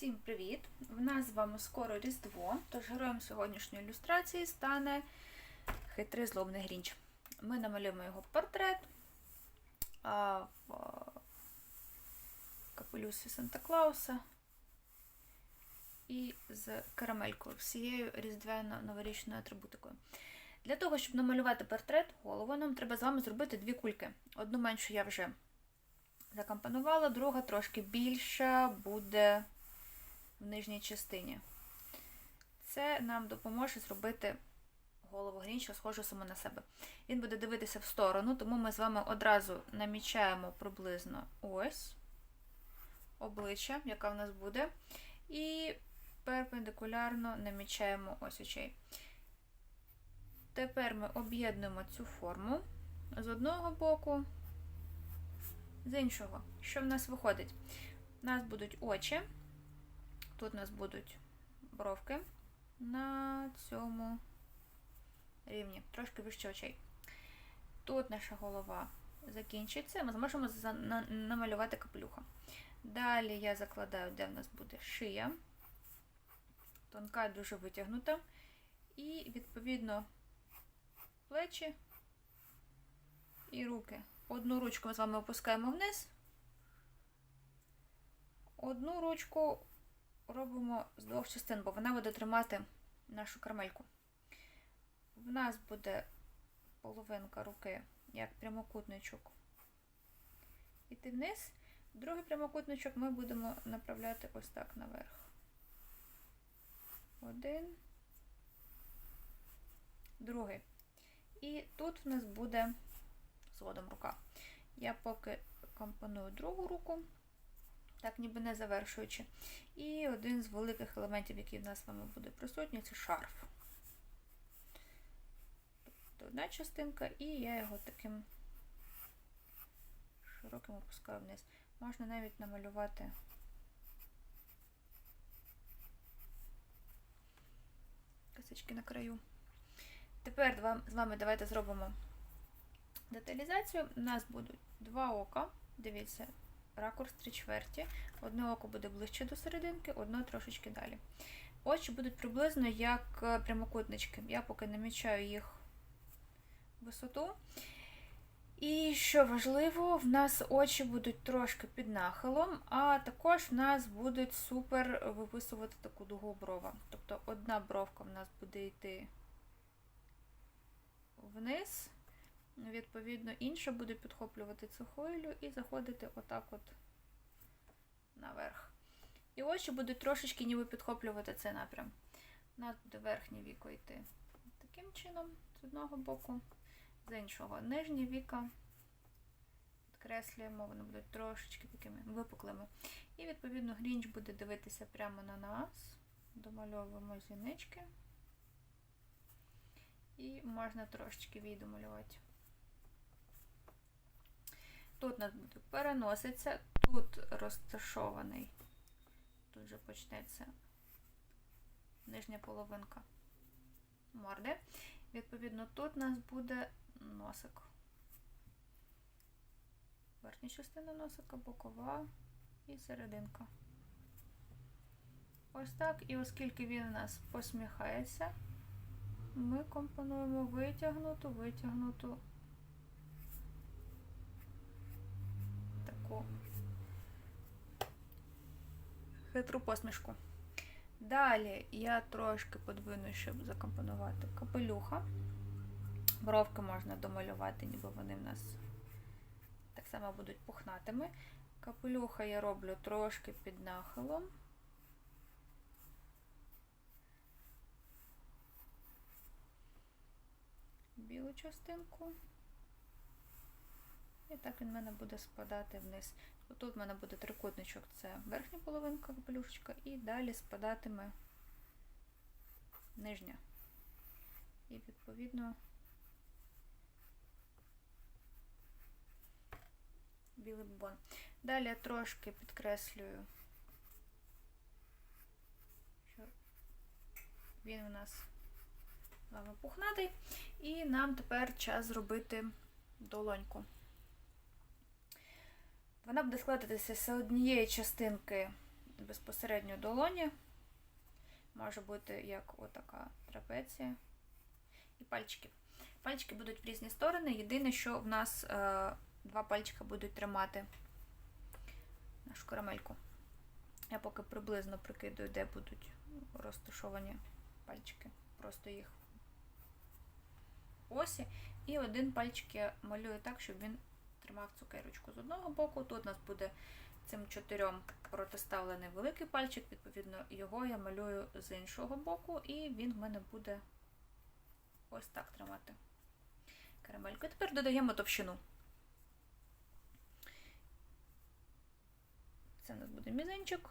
Всім привіт! В нас з вами скоро Різдво, тож героєм сьогоднішньої ілюстрації стане хитрий злобний Грінч. Ми намалюємо його портрет а, в а, капелюсі Санта-Клауса і з карамелькою, всією різдвяно-новорічною атрибутикою. Для того, щоб намалювати портрет голову, нам треба з вами зробити дві кульки. Одну меншу я вже закомпонувала, друга трошки більша буде в нижній частині. Це нам допоможе зробити голову Грінча схожу саме на себе. Він буде дивитися в сторону, тому ми з вами одразу намічаємо приблизно ось обличчя, яка в нас буде. І перпендикулярно намічаємо ось очей. Тепер ми об'єднуємо цю форму з одного боку, з іншого. Що в нас виходить? У нас будуть очі. Тут у нас будуть бровки на цьому рівні, трошки вище очей. Тут наша голова закінчиться, ми зможемо намалювати капелюха. Далі я закладаю, де в нас буде шия, тонка, дуже витягнута. І, відповідно, плечі і руки. Одну ручку ми з вами опускаємо вниз, одну ручку робимо з двох частин, бо вона буде тримати нашу кармельку. В нас буде половинка руки, як прямокутничок, іти вниз. Другий прямокутничок ми будемо направляти ось так наверх. Один, другий. І тут в нас буде згодом рука. Я поки компоную другу руку так ніби не завершуючи. І один з великих елементів, який в нас з вами буде присутній, це шарф. Тобто одна частинка, і я його таким широким опускаю вниз. Можна навіть намалювати косички на краю. Тепер з вами давайте зробимо деталізацію. У нас будуть два ока. Дивіться, ракурс 3 чверті. Одне око буде ближче до серединки, одне трошечки далі. Очі будуть приблизно як е, прямокутнички. Я поки намічаю їх висоту. І що важливо, в нас очі будуть трошки під нахилом, а також в нас будуть супер виписувати таку дугу брова. Тобто одна бровка в нас буде йти вниз, Відповідно, інша буде підхоплювати цю хвилю і заходити отак от наверх. І очі будуть трошечки ніби підхоплювати цей напрям. Буде верхнє віко йти таким чином, з одного боку, з іншого. Нижнє віко підкреслюємо, вони будуть трошечки такими випуклими. І, відповідно, грінч буде дивитися прямо на нас. Домальовуємо зінички. І можна трошечки відомалювати. Тут буде переноситься, тут розташований, тут вже почнеться нижня половинка морди. Відповідно, тут у нас буде носик. Верхня частина носика, бокова і серединка. Ось так. І оскільки він у нас посміхається, ми компонуємо витягнуту, витягнуту. Таку хитру посмішку. Далі я трошки подвину, щоб закомпонувати капелюха. Бровки можна домалювати, ніби вони в нас так само будуть пухнатими. Капелюха я роблю трошки під нахилом. Білу частинку. І так він в мене буде спадати вниз. Тут в мене буде трикутничок, це верхня половинка капелюшечка, і далі спадатиме нижня. І відповідно білий бубон. Далі я трошки підкреслюю, що він у нас пухнатий, і нам тепер час зробити долоньку. Вона буде складатися з однієї частинки безпосередньо долоні. Може бути як отака трапеція. І пальчики. Пальчики будуть в різні сторони. Єдине, що в нас е, два пальчика будуть тримати нашу карамельку. Я поки приблизно прикидаю, де будуть розташовані пальчики. Просто їх осі. І один пальчик я малюю так, щоб він тримав цукерочку з одного боку. Тут у нас буде цим чотирьом протиставлений великий пальчик, відповідно, його я малюю з іншого боку, і він в мене буде ось так тримати карамельку. І тепер додаємо товщину. Це у нас буде мізинчик.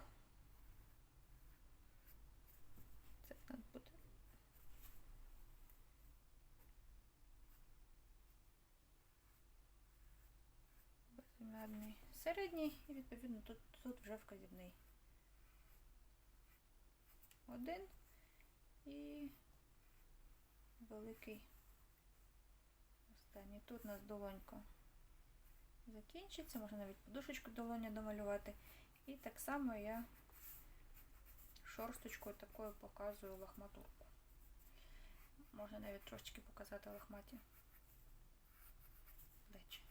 Безім'ярний середній і відповідно тут, тут вже вказівний. Один і великий останній. Тут у нас долонька закінчиться, можна навіть подушечку долоні домалювати. І так само я шорсточкою такою показую лахматурку. Можна навіть трошечки показати лахматі плечі.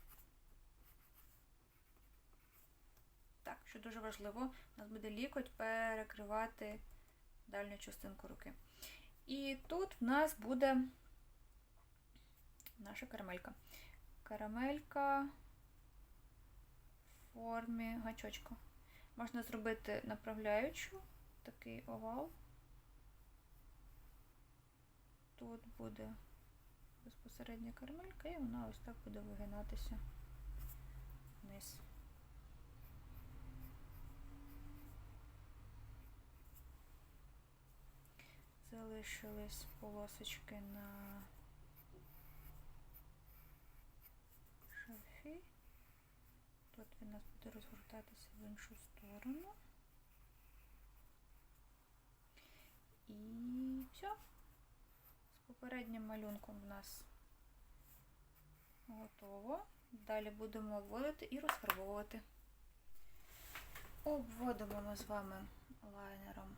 Так, що дуже важливо, у нас буде лікоть перекривати дальню частинку руки. І тут в нас буде наша карамелька. Карамелька в формі гачочка. Можна зробити направляючу, такий овал. Тут буде безпосередня карамелька, і вона ось так буде вигинатися вниз. Залишились полосочки на шарфі. Тут він нас буде розгортатися в іншу сторону. І все. З попереднім малюнком в нас готово. Далі будемо обводити і розфарбовувати. Обводимо ми з вами лайнером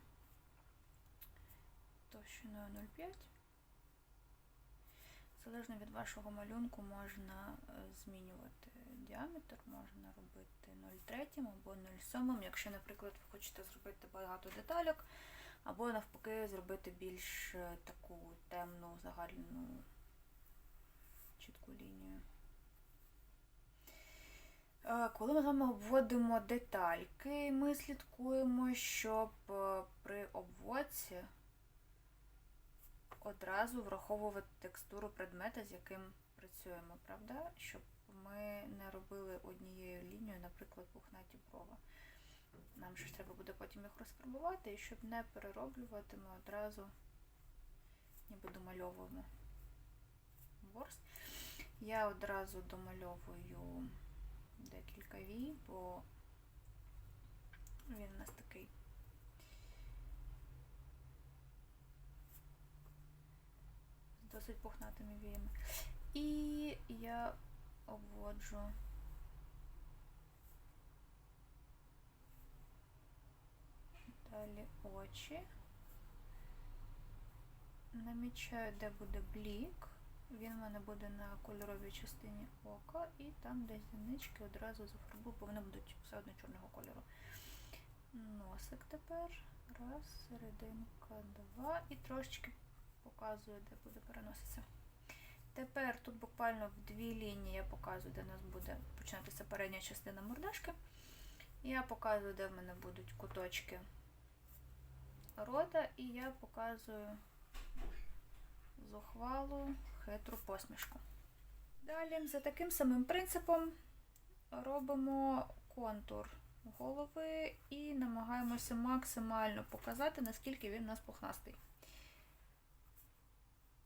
товщиною 0,5. Залежно від вашого малюнку можна е, змінювати діаметр, можна робити 0,3 або 0,7, якщо, наприклад, ви хочете зробити багато деталек, або навпаки зробити більш е, таку темну, загальну, чітку лінію. Е, Коли ми з вами обводимо детальки, ми слідкуємо, щоб при обводці одразу враховувати текстуру предмета, з яким працюємо, правда? Щоб ми не робили однією лінією, наприклад, пухнаті брови. Нам ж треба буде потім їх розфарбувати, і щоб не перероблювати, ми одразу ніби домальовуємо ворс. Я одразу домальовую декілька вій, бо він у нас такий досить пухнатими віями. І я обводжу далі очі. Намічаю, де буде блік. Він в мене буде на кольоровій частині ока, і там десь зінички одразу зафарбую, бо вони будуть все одно чорного кольору. Носик тепер. Раз, серединка, два. І трошечки показую, де буде переноситися. Тепер тут буквально в дві лінії я показую, де у нас буде починатися передня частина мордашки. Я показую, де в мене будуть куточки рота, і я показую зухвалу хитру посмішку. Далі, за таким самим принципом, робимо контур голови і намагаємося максимально показати, наскільки він у нас пухнастий.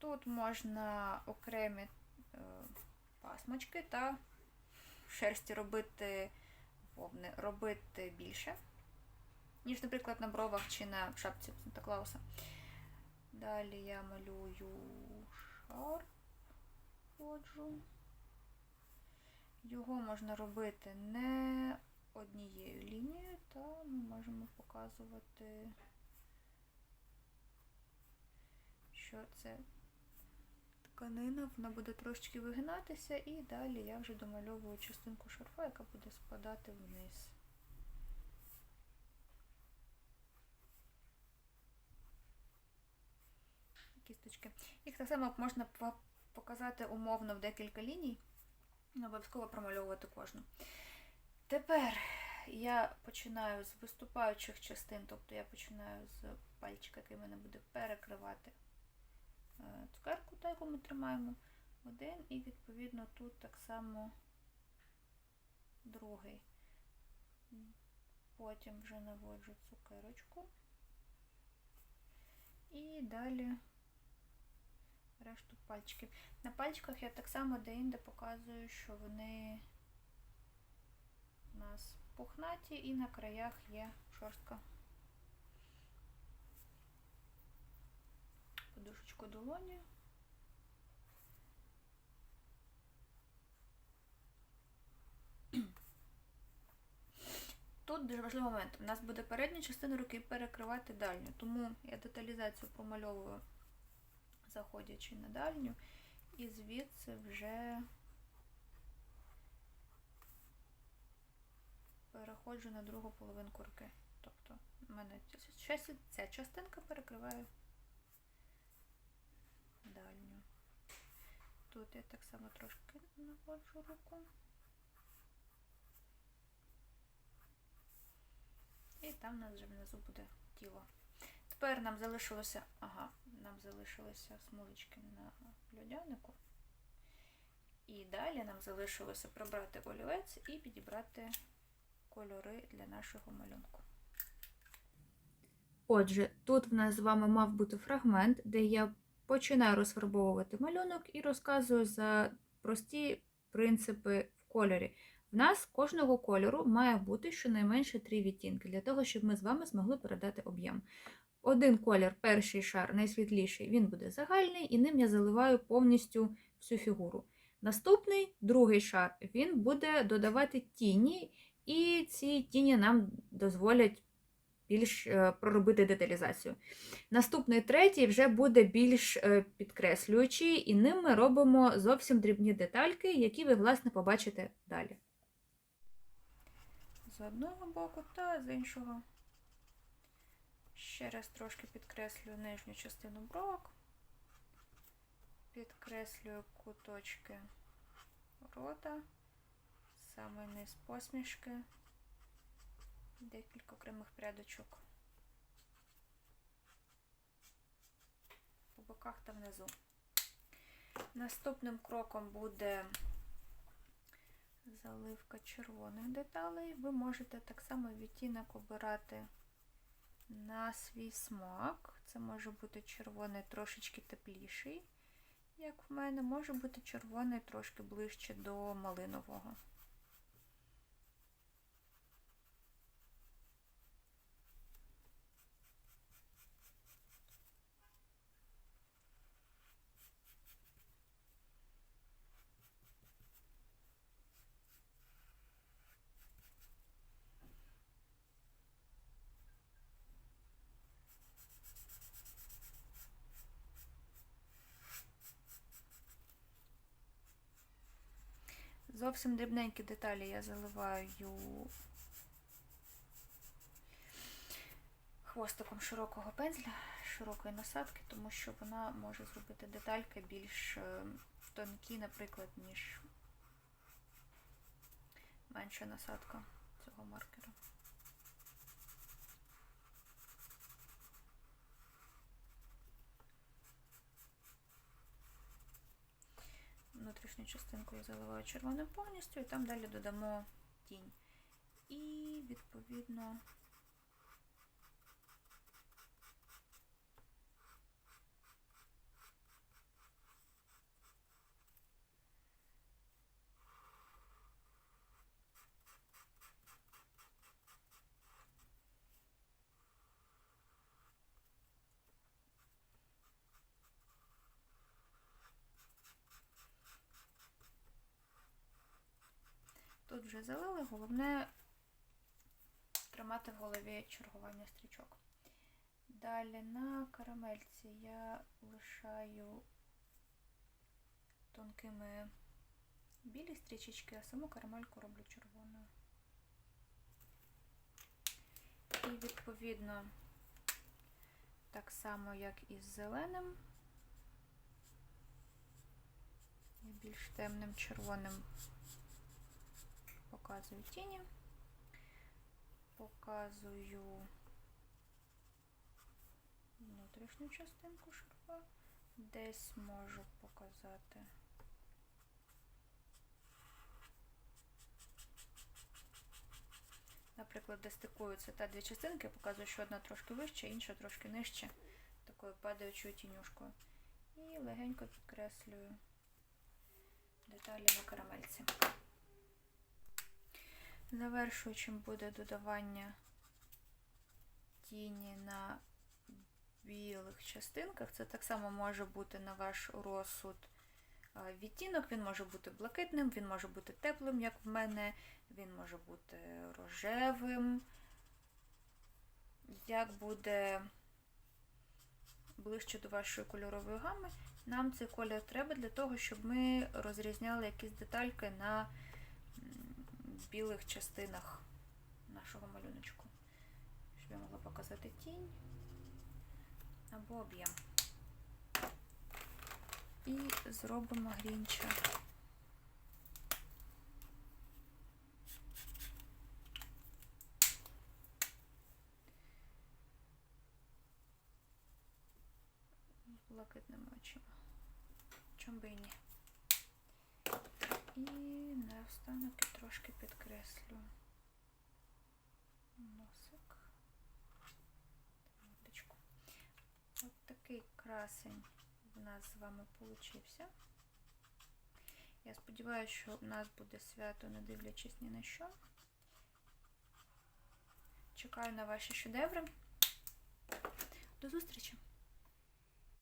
Тут можна окремі е, пасмочки та шерсті робити вовни, робити більше, ніж, наприклад, на бровах чи на шапці Санта Клауса. Далі я малюю шарп, ходжу. Його можна робити не однією лінією, та ми можемо показувати, що це тканина, вона буде трошечки вигинатися, і далі я вже домальовую частинку шарфа, яка буде спадати вниз. Кісточки. Їх так само можна показати умовно в декілька ліній, обов'язково промальовувати кожну. Тепер я починаю з виступаючих частин, тобто я починаю з пальчика, який мене буде перекривати цукерку, та, яку ми тримаємо. Один, і відповідно тут так само другий. Потім вже наводжу цукерочку. І далі решту пальчиків. На пальчиках я так само де-інде показую, що вони у нас пухнаті і на краях є шорстка. Подушечку долоні. Тут дуже важливий момент. У нас буде передня частина руки перекривати дальню, тому я деталізацію промальовую, заходячи на дальню, і звідси вже переходжу на другу половинку руки. Тобто в мене ця- частинка перекриває дальню. Тут я так само трошки наводжу руку. І там у нас вже внизу буде тіло. Тепер нам залишилося, ага, нам залишилися смужечки на льодянику. І далі нам залишилося прибрати олівець і підібрати кольори для нашого малюнку. Отже, тут в нас з вами мав бути фрагмент, де я починаю розфарбовувати малюнок і розказую за прості принципи в кольорі. В нас кожного кольору має бути щонайменше три відтінки, для того, щоб ми з вами змогли передати об'єм. Один колір, перший шар, найсвітліший, він буде загальний, і ним я заливаю повністю всю фігуру. Наступний, другий шар, він буде додавати тіні, і ці тіні нам дозволять більш е, проробити деталізацію. Наступний третій вже буде більш е, підкреслюючий, і ним ми робимо зовсім дрібні детальки, які ви, власне, побачите далі. З одного боку та з іншого. Ще раз трошки підкреслюю нижню частину бровок, підкреслюю куточки рота, саме низ посмішки, декілька окремих прядочок по боках та внизу. Наступним кроком буде заливка червоних деталей. Ви можете так само відтінок обирати на свій смак. Це може бути червоний трошечки тепліший, як в мене, може бути червоний трошки ближче до малинового. Зовсім дрібненькі деталі я заливаю хвостиком широкого пензля, широкої насадки, тому що вона може зробити детальки більш е, тонкі, наприклад, ніж менша насадка цього маркера. Внутрішню частинку я заливаю червоним повністю, і там далі додамо тінь. І відповідно вже залили, головне тримати в голові чергування стрічок. Далі на карамельці я лишаю тонкими білі стрічечки, а саму карамельку роблю червоною. І відповідно, так само, як і з зеленим, більш темним червоним показую тіні, показую внутрішню частинку шарфа, десь можу показати. Наприклад, де стикуються та дві частинки, я показую, що одна трошки вища, інша трошки нижче, такою падаючою тінюшкою. І легенько підкреслюю деталі на карамельці. Завершуючим буде додавання тіні на білих частинках. Це так само може бути на ваш розсуд відтінок. Він може бути блакитним, він може бути теплим, як в мене, він може бути рожевим. Як буде ближче до вашої кольорової гами, нам цей колір треба для того, щоб ми розрізняли якісь детальки на білих частинах нашого малюночку. Щоб я могла показати тінь або об'єм. І зробимо грінча. блакитними очима. Чом би і ні. І наостанок я трошки підкреслю носик. та. От такий красень в нас з вами получився. Я сподіваюся, що у нас буде свято, не дивлячись ні на що. Чекаю на ваші шедеври. До зустрічі!